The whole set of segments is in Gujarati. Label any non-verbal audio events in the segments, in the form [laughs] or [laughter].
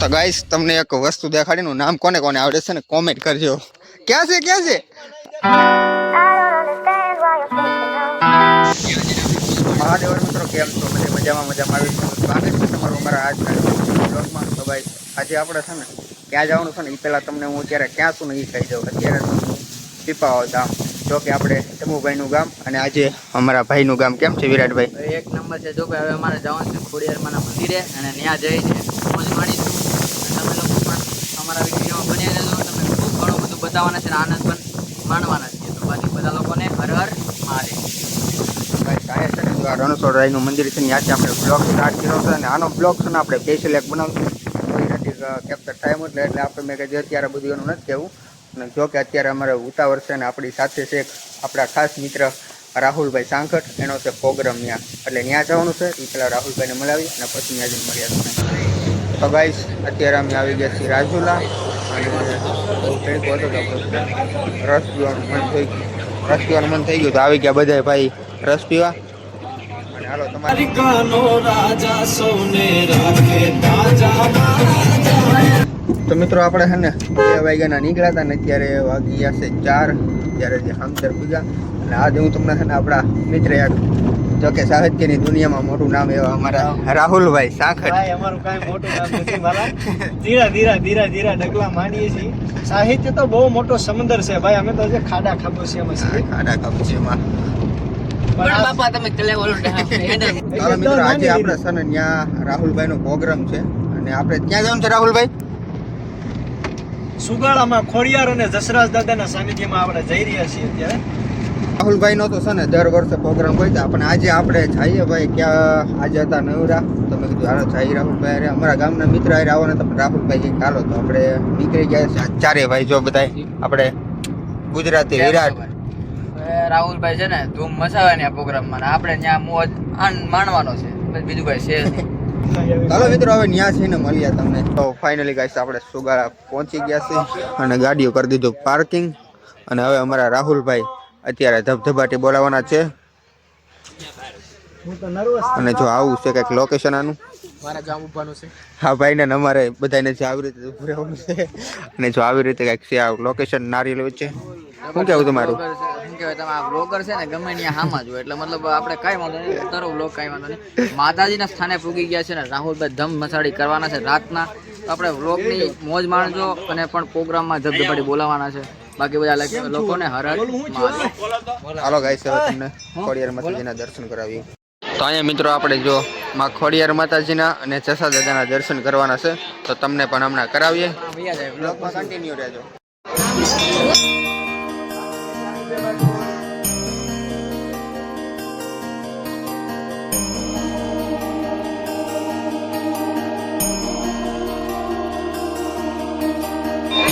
તો ગાઈસ તમને એક વસ્તુ દેખાડીનું નામ કોને કોને આવડે છે ને કોમેન્ટ કરજો. ક્યાં છે ક્યાં છે? મહાદેવ મિત્રો, કેમ છો? બધે મજામાં મજામાં. આવી સ્વાગત છે તમારું અમારા આજના બ્લોગમાં તો ભાઈ આજે આપણે છે ને ક્યાં જવાનું છે ને એ પહેલાં તમને હું અત્યારે ક્યાં છું ને એ કહી દઉં. અત્યારે હું પીપાવા ગામ જો કે આપણે ચમુભાઈનું ગામ અને આજે અમારા ભાઈનું ગામ કેમ છે વિરાટભાઈ? એક નંબર છે. જો કે હવે અમારે જવાનું છે ખોડિયારમાંના મંદિરે અને ત્યાં જઈને મોજ માણીશું. તમે લોકો પણ અમારા વિડીયોમાં બન્યા રહેજો. તમે ખૂબ ઘણું બધું બતાવવાના છે અને આનંદ પણ માણવાના છીએ તો બાકી બધા લોકોને હર હર મહાદેવ. છે રણછોડરાયનું મંદિર છે ને ત્યાંથી આપણે બ્લોગ સ્ટાર્ટ કર્યો છે અને આનો બ્લોગ છે ને આપણે સ્પેશિયલ એક બનાવશું. કેપ્ચર ટાઈમ એટલે એટલે આપણે મેં કીધું અત્યારે બધું એનું નથી કહેવું. અને જો કે અત્યારે અમારે ઉતાવળ છે ને આપણી સાથે છે આપણા ખાસ મિત્ર રાહુલભાઈ સાંકટ એનો છે પ્રોગ્રામ ત્યાં. એટલે ત્યાં જવાનું છે. એ પહેલાં રાહુલભાઈને મળાવી અને પછી ત્યાં જઈને મળ્યા તો ગાઈસ અત્યારે અમે આવી ગયા છીએ રાજુલા. અને રસ પીવાનું મન થઈ ગયું. રસ પીવાનું મન થઈ ગયું તો આવી ગયા બધા ભાઈ રસ પીવા. હાલો તમારે રાજા સૌને રાખે તાજા તો મિત્રો આપણે છે ને બે વાગ્યાના નીકળ્યા હતા ને અત્યારે વાગી ગયા છે ચાર ત્યારે જે હામસર પૂજા. અને આજે હું તમને છે ને આપણા મિત્ર યાર જો કે સાહિત્યની દુનિયામાં મોટું નામ એવા અમારા રાહુલભાઈ સાંખડ ભાઈ અમારું કાંઈ મોટું નામ નથી મારા ધીરા ધીરા ધીરા ધીરા ડગલા માંડીએ છીએ. સાહિત્ય તો બહુ મોટો સમંદર છે ભાઈ અમે તો જે ખાડા ખાબો છે છીએ. ખાડા એમાં પણ બાપા તમે ચાલો મિત્રો આજે આપણે છે ને ત્યાં રાહુલભાઈનો પ્રોગ્રામ છે અને આપણે ક્યાં જવાનું છે રાહુલભાઈ? સુગાળામાં ખોડિયાર અને જસરાજ દાદાના સાનિધ્યમાં આપણે જઈ રહ્યા છીએ અત્યારે. રાહુલભાઈનો તો છે ને દર વર્ષે પ્રોગ્રામ હોય છે પણ આજે આપણે જઈએ ભાઈ ક્યાં? આજે હતા નવરા. તમે કીધું હાલો જઈએ રાહુલભાઈ અરે અમારા ગામના મિત્ર હારે આવો ને તમે રાહુલભાઈ કંઈક હાલો તો આપણે નીકળી ગયા ચારે ભાઈ જો. બધા આપણે ગુજરાતી વિરાટ રાહુલભાઈ છે ને ધૂમ મચાવે આ પ્રોગ્રામમાં ને આપણે ત્યાં મોજ આન માણવાનો છે. બીજું કઈ છે નહીં. મિત્રો હવે ન્યા છે ને મળ્યા તમને. તો ફાઇનલી ગાઈસ આપણે સુગાળા પહોંચી ગયા છે અને ગાડીઓ કરી દીધું પાર્કિંગ અને હવે અમારા રાહુલભાઈ અત્યારે ધબધબાટી બોલાવવાના છે. હું તો નર્વસ અને જો આવું છે કંઈક લોકેશન આનું. મારા ગામ ઉભાનું છે. હા ભાઈને ને અમારે બધાને જે આવી રીતે ઊભું રહેવાનું છે. અને જો આવી રીતે કંઈક છે આ લોકેશન નારિયેલ વચ્ચે. શું કેવું તમારું? શું કહેવાય તમે આ બ્લોગર છે ને ગમે ત્યાં હામાં જો એટલે મતલબ આપણે કાંઈ વાંધો નહીં તારો બ્લોગ કાંઈ વાંધો નહીં. માતાજીના સ્થાને પૂગી ગયા છે ને રાહુલભાઈ ધમ મસાડી કરવાના છે રાતના. તો આપણે બ્લોગની મોજ માણજો અને પણ પ્રોગ્રામમાં ધબધબાટી બોલાવાના છે. બાકી બધા લોકોને હર હર હાલો ગાઈસ તમને ખોડિયાર માતાજીના દર્શન કરાવીએ. તો અહીંયા મિત્રો આપણે જો માં ખોડિયાર માતાજીના અને જસા દાદાના દર્શન કરવાના છે તો તમને પણ હમણાં કરાવીએ. કન્ટિન્યુ રહેજો.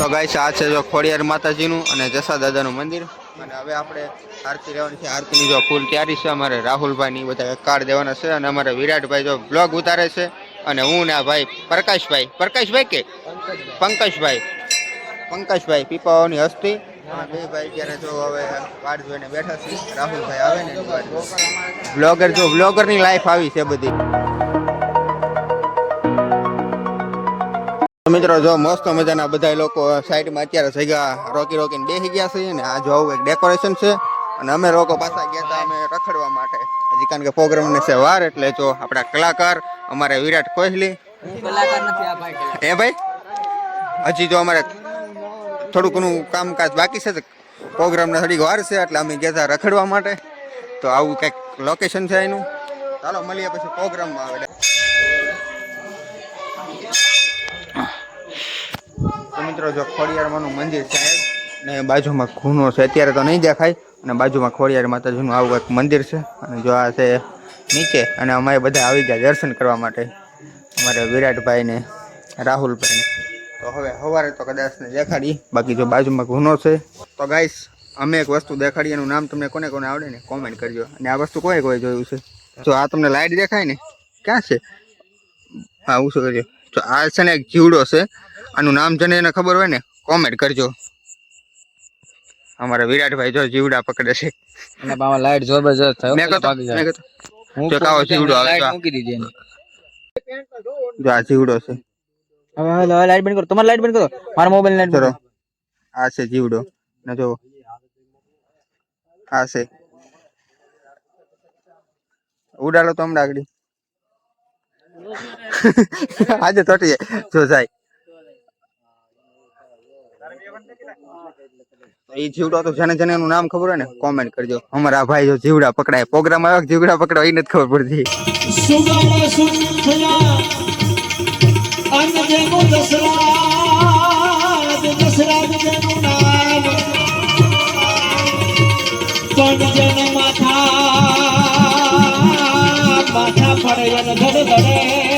તો છે આ છે જો ખોડિયાર માતાજીનું અને જસા દાદાનું મંદિર. અને હવે આપણે આરતી રહેવાની છે. આરતીની જો ફૂલ તૈયારી છે. અમારે રાહુલભાઈ ની બધા કાર્ડ દેવાના છે અને અમારે વિરાટભાઈ જો બ્લોગ ઉતારે છે. અને હું ને ભાઈ, પ્રકાશભાઈ. પ્રકાશભાઈ કે? પંકજભાઈ. પંકજભાઈ, પીપાઓની હસ્તી. બે ભાઈ ત્યારે જો હવે વાડ જોઈને બેઠા છે. રાહુલભાઈ આવે ને બ્લોગર જો બ્લોગરની લાઈફ આવી છે બધી. મિત્રો જો મસ્ત મજાના બધા લોકો સાઈડમાં અત્યારે જગ્યા રોકી રોકીને બેસી ગયા છે ને આ જોવું એક ડેકોરેશન છે. અને અમે લોકો પાછા ગયા હતા અમે રખડવા માટે. હજી કારણ કે પ્રોગ્રામને છે વાર એટલે જો આપણા કલાકાર અમારે વિરાટ કોહલી. એ ભાઈ. હજી જો અમારે થોડું ઘણું કામકાજ બાકી છે. પ્રોગ્રામને થોડીક વાર છે એટલે અમે ગયા હતા રખડવા માટે. તો આવું કંઈક લોકેશન છે એનું ચાલો મળીએ પછી પ્રોગ્રામમાં આવે તો મિત્રો જો ખોડિયારમાંનું મંદિર છે ને બાજુમાં ખૂનો છે. અત્યારે તો નહીં દેખાય અને બાજુમાં ખોડિયાર માતાજીનું આવું એક મંદિર છે. અને જો આ છે નીચે અને અમારે બધા આવી ગયા દર્શન કરવા માટે. અમારે વિરાટભાઈ ને રાહુલભાઈ તો હવે સવારે તો કદાચ ને દેખાડી. બાકી જો બાજુમાં ગુનો છે. તો ગાઈસ, અમે એક વસ્તુ દેખાડી, એનું નામ તમને કોને કોને આવડે ને કોમેન્ટ કરજો. અને આ વસ્તુ કોઈ કોઈ જોયું છે? જો આ તમને લાઈટ દેખાય ને? ક્યાં છે? હા હું શું કરજો. તો આ છે ને એક જીવડો છે. આનું નામ જેને એને ખબર હોય ને કોમેન્ટ કરજો. અમારા વિરાટભાઈ જો જીવડા પકડે છે. અને બામાં લાઈટ જબરજસ્ત થયો મેં ભાગી મેં કહેતો હું જો કાવો જીવડો આવે લાઈટ છે. મૂકી દીધી એને. જો આ જીવડો છે. હવે હવે લાઈટ બંધ કરો. તમારે લાઈટ બંધ કરો. મારા મોબાઈલ લાઈટ કરો. આ છે જીવડો. ને જો આ છે. ઉડાડો તો હમણાં આગળ [laughs] આજે તટી જાય. જો જાય. એ જીવડો તો જેને જેને એનું નામ ખબર હોય ને કોમેન્ટ કરજો. અમારા ભાઈ જો જીવડા પકડાય. પ્રોગ્રામ આવ્યો જીવડા પકડો એ નથી ખબર પડતી. માથા માથા ફરે ધડ ધડે.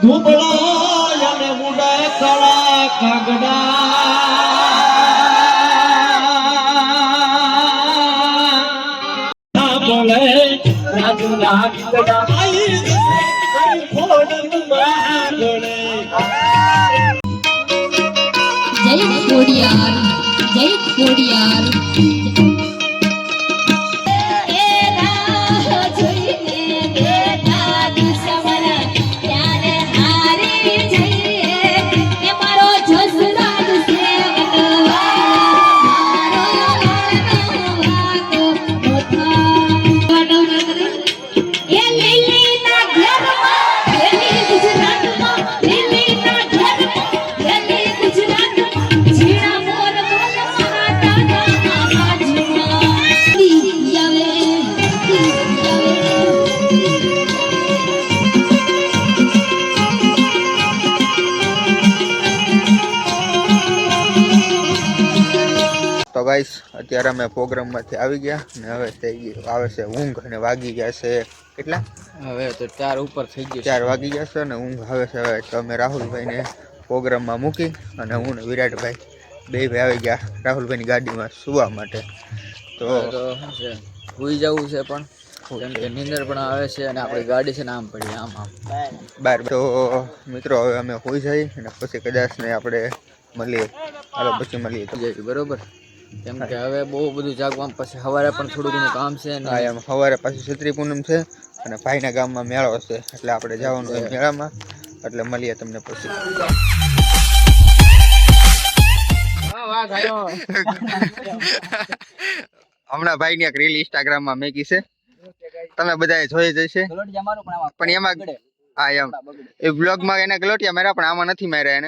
ધૂબળા અને મુડાય કળા કાગડા. ના બોલે રાજુ લાગડા ગાઈસ અત્યારે અમે પ્રોગ્રામમાંથી આવી ગયા ને હવે થઈ આવે છે ઊંઘ અને વાગી ગયા છે કેટલા? હવે તો ચાર ઉપર થઈ ગયું ચાર વાગી ગયા છે અને ઊંઘ આવે છે હવે તો અમે રાહુલભાઈને પ્રોગ્રામમાં મૂકી અને હું ને વિરાટભાઈ બે ભાઈ આવી ગયા રાહુલભાઈની ગાડીમાં સુવા માટે. તો સુઈ જવું છે પણ કેમ કે નીંદર પણ આવે છે અને આપણી ગાડી છે ને આમ પડી આમ આમ. બાર તો મિત્રો હવે અમે હોઈ જઈએ અને પછી કદાચ ને આપણે મળીએ. હાલો પછી મળીએ. બરોબર? કેમ કે હવે બહુ બધું જાગવા પછી સવારે પણ થોડું ઘણું કામ છે ને હા એમ સવારે પાછી છત્રી પૂનમ છે અને ભાઈના ગામમાં મેળો છે એટલે આપણે જવાનું હોય મેળામાં. એટલે મળીએ તમને પછી. હમણાં ભાઈની એક રીલ ઇન્સ્ટાગ્રામમાં મેકી છે. તમે બધાએ જોઈ જશે પણ એમાં હા એમ. એ બ્લોગમાં એને ગલોટિયા માર્યા પણ આમાં નથી માર્યા એને.